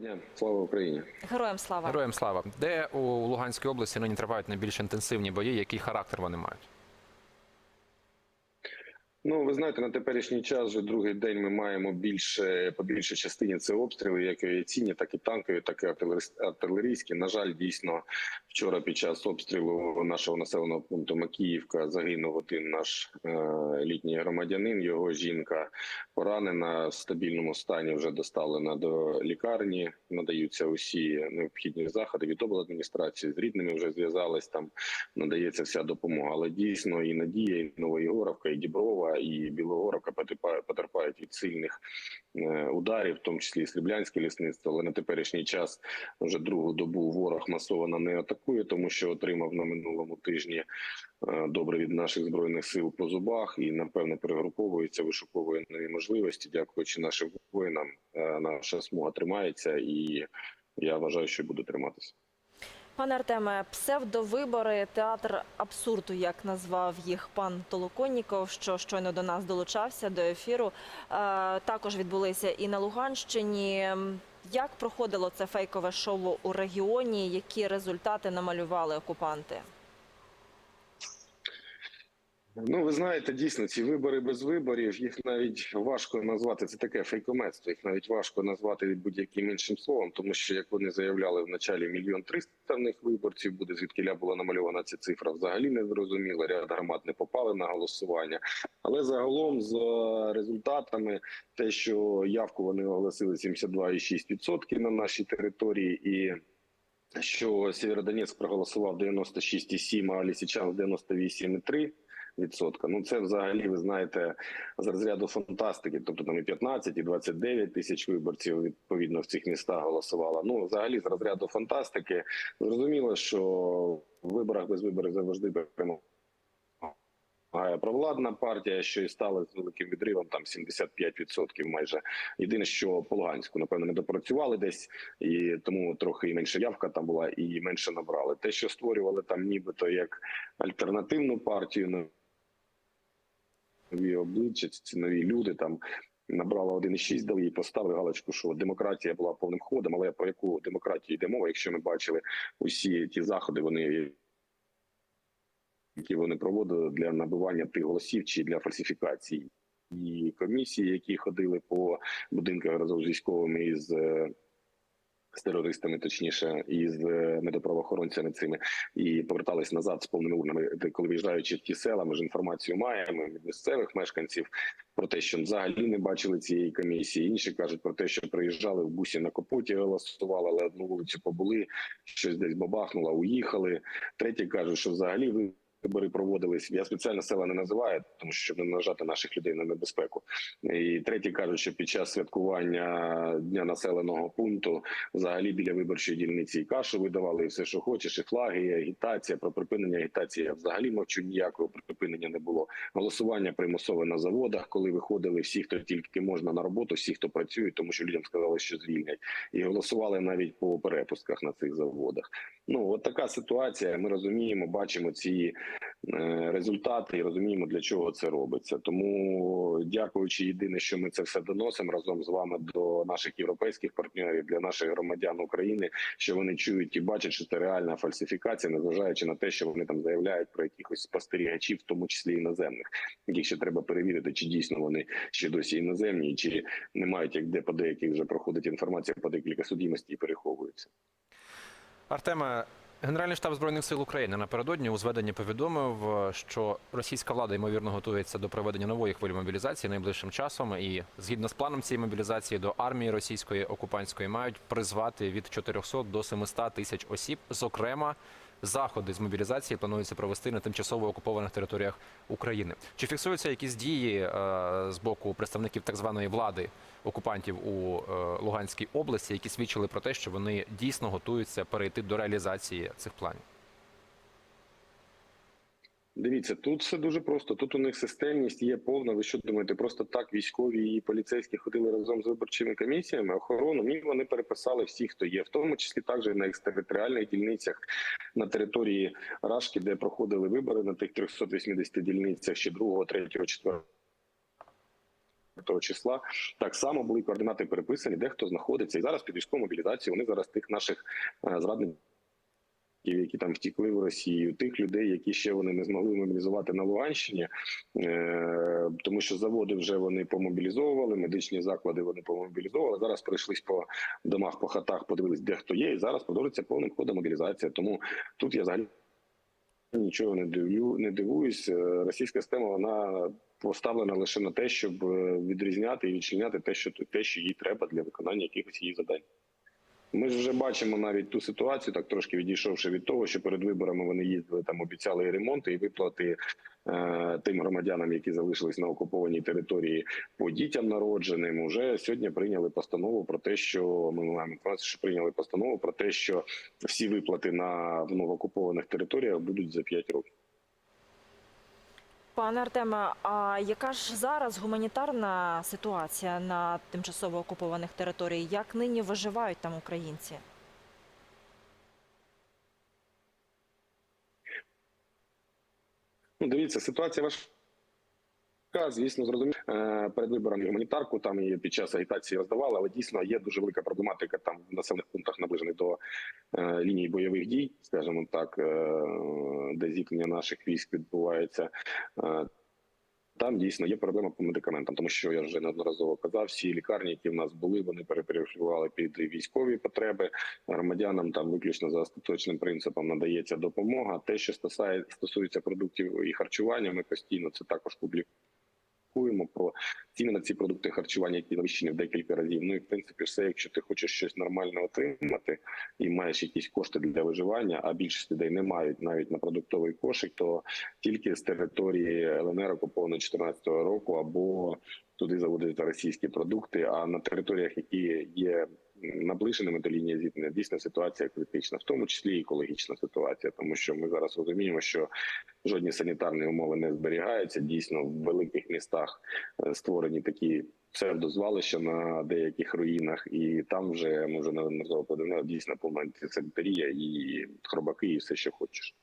Дня. Слава Україні. Героям слава. Героям слава. Де у Луганській області нині тривають найбільш інтенсивні бої? Який характер вони мають? Ну, ви знаєте, на теперішній час вже другий день ми маємо більше по більшій частині це обстріли, як авіаційні, так і танкові, так і артилерійські-. На жаль, дійсно вчора під час обстрілу нашого населеного пункту Макіївка загинув один наш е, літній громадянин. Його жінка поранена в стабільному стані. Вже доставлена до лікарні. Надаються усі необхідні заходи від обладміністрації. З рідними вже зв'язались там. Надається вся допомога. Але дійсно і Надія, і Новоєгоровка, і Діброва, і Білогоровка потерпають, від сильних е, ударів, в тому числі і Сріблянське лісництво. Але на теперішній час вже другу добу ворог масово не атакує, тому що отримав на минулому тижні е, добре від наших збройних сил по зубах і напевно перегруповується, вишуковує нові можливості. Дякуючи нашим воїнам, е, наша смуга тримається, і я вважаю, що буде триматися. Пане Артеме, псевдовибори, театр абсурду, як назвав їх пан Толоконніков, що щойно до нас долучався до ефіру. Е, також відбулися і на Луганщині. Як проходило це фейкове шоу у регіоні? Які результати намалювали окупанти? Ну, ви знаєте, дійсно, ці вибори без виборів їх навіть важко назвати. Це таке фейкометство. Їх навіть важко назвати будь-яким іншим словом, тому що як вони заявляли в началі мільйон триста в них виборців буде, звідки була намальована ця цифра, взагалі не зрозуміло. Ряд громад не попали на голосування. Але загалом з е, результатами, те, що явку вони оголосили 72,6% на нашій території і. Що Сєвєродонецьк проголосував 96,7, а Лісичан 98,3%. Відсотка. Ну це взагалі ви знаєте з розряду фантастики. Тобто там і 15, і 29 тисяч виборців відповідно в цих містах голосувало. Ну взагалі з розряду фантастики. Зрозуміло, що в виборах без виборів завжди перемагає провладна партія, що і стала з великим відривом, там 75% майже. Єдине, що по Луганську, напевно, не допрацювали десь, і тому трохи і менша явка там була, і менше набрали. Те, що створювали там, нібито як альтернативну партію, нові обличчя, ці нові люди там. Набрала 1,6, дали їй поставили галочку, що демократія була повним ходом. Але про яку демократію йде мова, якщо ми бачили усі ті заходи, вони які вони проводили для набивання тих голосів чи для фальсифікації, і комісії, які ходили по будинках разом з військовими із. З терористами, точніше, і з е, недоправоохоронцями цими, і повертались назад з повними урнами. Коли виїжджаючи в ті села, ми ж інформацію маємо від місцевих мешканців про те, що взагалі не бачили цієї комісії. Інші кажуть про те, що приїжджали в бусі на капоті, голосували, але одну вулицю побули, щось десь бабахнуло, уїхали. Треті кажуть, що взагалі ви. Вибори проводились. Я спеціально села не називаю, тому що щоб не нажати наших людей на небезпеку. І треті кажуть, що під час святкування дня населеного пункту взагалі біля виборчої дільниці і кашу видавали, і все, що хочеш, і флаги, і агітація. Про припинення агітації я взагалі мовчу ніякого припинення не було. Голосування примусове на заводах, коли виходили всі, хто тільки можна на роботу, всі, хто працює, тому що людям сказали, що звільнять, і голосували навіть по перепустках на цих заводах. Ну от така ситуація. Ми розуміємо, бачимо ці результати і розуміємо, для чого це робиться. Тому, дякуючи єдине, що ми це все доносимо разом з вами до наших європейських партнерів, для наших громадян України, що вони чують і бачать, що це реальна фальсифікація, незважаючи на те, що вони там заявляють про якихось спостерігачів, в тому числі іноземних, яких ще треба перевірити, чи дійсно вони ще досі іноземні, чи не мають як де по деяких вже проходить інформація по декілька судімості і переховуються. Артеме, Генеральний штаб збройних сил України напередодні у зведенні повідомив, що російська влада ймовірно готується до проведення нової хвилі мобілізації найближчим часом. І згідно з планом цієї мобілізації до армії російської окупантської мають призвати від 400 до 700 тисяч осіб. Зокрема, заходи з мобілізації планується провести на тимчасово окупованих територіях України. Чи фіксуються якісь дії е, з боку представників так званої влади окупантів у е, Луганській області, які свідчили про те, що вони дійсно готуються перейти до реалізації цих планів? Дивіться, тут все дуже просто. Тут у них системність є повна. Ви що думаєте, просто так військові і поліцейські ходили разом з виборчими комісіями, охорону. Ні, вони переписали всі, хто є, в тому числі також і на екстериторіальних дільницях на території Рашки, де проходили вибори на тих 380 дільницях ще 2, 3, 4 числа так само були координати переписані, де хто знаходиться. І зараз під військову мобілізацію вони зараз тих наших е, зрадників, які там втікли в Росію, тих людей, які ще вони не змогли мобілізувати на Луганщині, е, тому що заводи вже вони помобілізовували, медичні заклади вони помобілізовували. Зараз пройшлись по домах, по хатах, подивились, де хто є, і зараз продовжується повним ходом мобілізація. Тому тут я взагалі. Нічого не дивлю, не дивуюсь. Е, Російська система вона поставлена лише на те, щоб е, відрізняти і відчиняти те, що те, що їй треба для виконання якихось її завдань. Ми ж вже бачимо навіть ту ситуацію, так трошки відійшовши від того, що перед виборами вони їздили там, обіцяли і ремонти і виплати е, тим громадянам, які залишились на окупованій території по дітям народженим. Уже сьогодні прийняли постанову про те, що ми маємо інформацію, що прийняли постанову про те, що всі виплати на в новоокупованих територіях будуть за 5 років. Пане Артеме, а яка ж зараз гуманітарна ситуація на тимчасово окупованих територіях? Як нині виживають там українці? Ну, дивіться, ситуація важка. Звісно, зрозуміло. Е, перед виборами гуманітарку там і під час агітації роздавали, але дійсно є дуже велика проблематика там в населених пунктах, наближених до е, лінії бойових дій, скажімо так, е, де зіткнення наших військ відбувається. Там дійсно є проблема по медикаментам, тому що я вже неодноразово казав, всі лікарні, які в нас були, вони переперефілювали під військові потреби. Громадянам там виключно за остаточним принципом надається допомога. Те, що стосується продуктів і харчування, ми постійно це також публікуємо про ціни на ці продукти харчування, які навищені в декілька разів. Ну і в принципі, все, якщо ти хочеш щось нормально отримати і маєш якісь кошти для виживання, а більшість людей не мають навіть на продуктовий кошик, то тільки з території ЛНР окупованої 2014 року або туди заводити російські продукти. А на територіях, які є наближеними до лінії зіткнення, дійсно ситуація критична, в тому числі екологічна ситуація, тому що ми зараз розуміємо, що жодні санітарні умови не зберігаються. Дійсно, в великих містах е, створені такі псевдозвалища на деяких руїнах, і там вже ми вже неодноразово подивилися, дійсно повна антисанітарія і хробаки, і все, що хочеш.